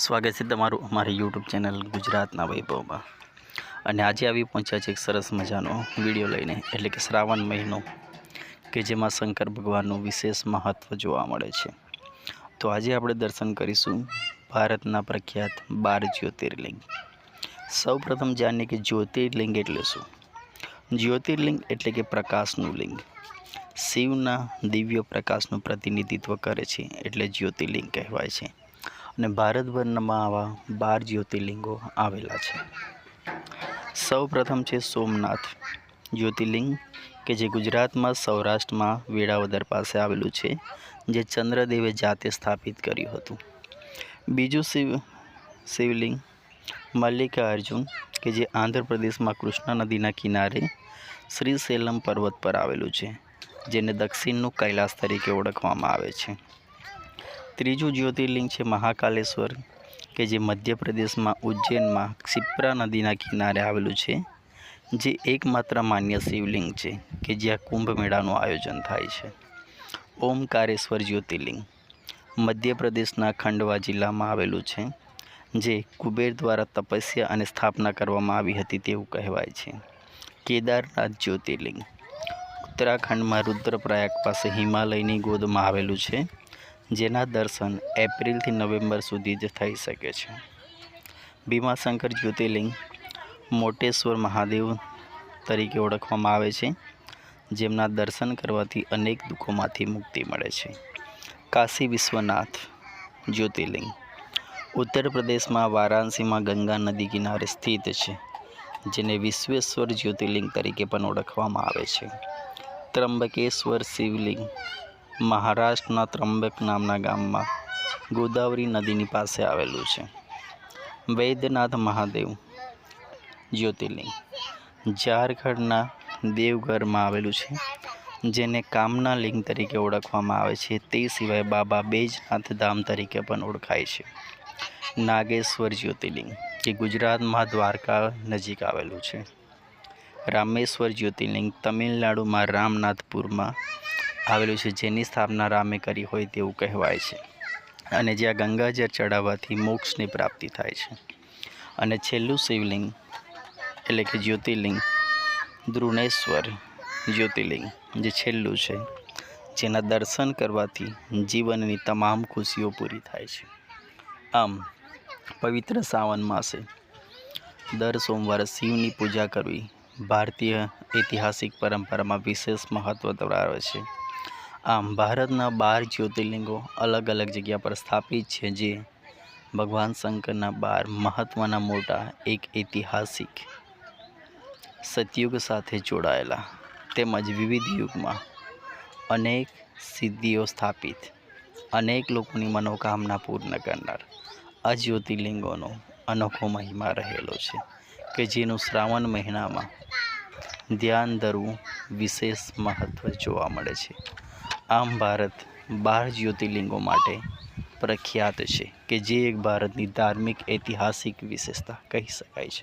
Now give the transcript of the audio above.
સ્વાગત છે તમારું અમારી યુટ્યુબ ચેનલ ગુજરાતના વૈભવમાં. અને આજે આવી પહોંચ્યા છે એક સરસ મજાનો વીડિયો લઈને, એટલે કે શ્રાવણ મહિનો, કે જેમાં શંકર ભગવાનનું વિશેષ મહત્ત્વ જોવા મળે છે. તો આજે આપણે દર્શન કરીશું ભારતના પ્રખ્યાત બાર જ્યોતિર્લિંગ. સૌ પ્રથમ જાણીએ કે જ્યોતિર્લિંગ એટલે શું? જ્યોતિર્લિંગ એટલે કે પ્રકાશનું લિંગ. શિવના દિવ્ય પ્રકાશનું પ્રતિનિધિત્વ કરે છે, એટલે જ્યોતિર્લિંગ કહેવાય છે. અને ભારતભરમાં આવા બાર જ્યોતિર્લિંગો આવેલા છે. સૌ પ્રથમ છે સોમનાથ જ્યોતિર્લિંગ, કે જે ગુજરાતમાં સૌરાષ્ટ્રમાં વેળાવદર પાસે આવેલું છે, જે ચંદ્રદેવે જાતે સ્થાપિત કર્યું હતું. બીજું શિવ, શિવલિંગ મલ્લિકાર્જુન કે જે આંધ્રપ્રદેશમાં કૃષ્ણા નદીના કિનારે શ્રીશૈલમ પર્વત પર આવેલું છે, જેને દક્ષિણનું કૈલાસ તરીકે ઓળખવામાં આવે છે. ત્રીજું જ્યોતિર્લિંગ છે મહાકાલેશ્વર, કે જે મધ્યપ્રદેશમાં ઉજ્જૈનમાં ક્ષિપ્રા નદીના કિનારે આવેલું છે, જે એકમાત્ર માન્ય શિવલિંગ છે, કે જ્યાં કુંભ મેળાનું આયોજન થાય છે. ઓમકારેશ્વર જ્યોતિર્લિંગ મધ્યપ્રદેશના ખંડવા જિલ્લામાં આવેલું છે, જે કુબેર દ્વારા તપસ્યા અને સ્થાપના કરવામાં આવી હતી તેવું કહેવાય છે. કેદારનાથ જ્યોતિર્લિંગ ઉત્તરાખંડમાં રુદ્રપ્રયાગ પાસે હિમાલયની ગોદમાં આવેલું છે જેના દર્શન એપ્રિલથી નવેમ્બર સુધી જ થઈ શકે છે. ભીમાશંકર જ્યોતિર્લિંગ મોટેશ્વર મહાદેવ તરીકે ઓળખવામાં આવે છે, જેમના દર્શન કરવાથી અનેક દુઃખોમાંથી મુક્તિ મળે છે. કાશી વિશ્વનાથ જ્યોતિર્લિંગ ઉત્તર પ્રદેશમાં વારાણસીમાં ગંગા નદી કિનારે સ્થિત છે, જેને વિશ્વેશ્વર જ્યોતિર્લિંગ તરીકે પણ ઓળખવામાં આવે છે. ત્રંબકેશ્વર શિવલિંગ મહારાષ્ટ્રના ત્રંબક નામના ગામમાં ગોદાવરી નદીની પાસે આવેલું છે. વૈદ્યનાથ મહાદેવ જ્યોતિર્લિંગ. ઝારખંડના દેવઘરમાં આવેલું છે, જેને કામના લિંગ તરીકે ઓળખવામાં આવે છે. તે સિવાય બાબા બેજનાથ ધામ તરીકે પણ ઓળખાય છે. નાગેશ્વર જ્યોતિર્લિંગ, જે ગુજરાતમાં દ્વારકા નજીક આવેલું છે. રામેશ્વર જ્યોતિર્લિંગ તમિલનાડુમાં રામનાથપુરમાં આવેલું છે, જેની સ્થાપના રામે કરી હોય તેવું કહેવાય છે. અને જ્યાં ગંગાજળ ચડાવવાથી મોક્ષની પ્રાપ્તિ થાય છે. અને છેલ્લું શિવલિંગ, એટલે કે જ્યોતિર્લિંગ, દ્રુણેશ્વર જ્યોતિર્લિંગ, જે છેલ્લું છે, જેના દર્શન કરવાથી જીવનની તમામ ખુશીઓ પૂરી થાય છે. આમ, પવિત્ર સાવન માસે દર સોમવારે શિવની પૂજા કરવી ભારતીય ઐતિહાસિક પરંપરામાં વિશેષ મહત્ત્વ ધરાવે છે. આમ ભારતના બાર જ્યોતિર્લિંગો અલગ અલગ જગ્યા પર સ્થાપિત છે જે ભગવાન શંકરના બાર મહત્ત્વના મોટા એક ઐતિહાસિક સતયુગ સાથે જોડાયેલા તેમજ વિવિધ યુગમાં અનેક સિદ્ધિઓ સ્થાપિત, અનેક લોકોની મનોકામના પૂર્ણ કરનાર આ જ્યોતિર્લિંગોનો અનોખો મહિમા રહેલો છે કે જેનું શ્રાવણ મહિનામાં ધ્યાન ધરવું વિશેષ મહત્ત્વ જોવા મળે છે. આમ ભારત બાર જ્યોતિર્લિંગો માટે પ્રખ્યાત છે કે જે એક ભારતની ધાર્મિક, ઐતિહાસિક વિશેષતા કહી શકાય છે.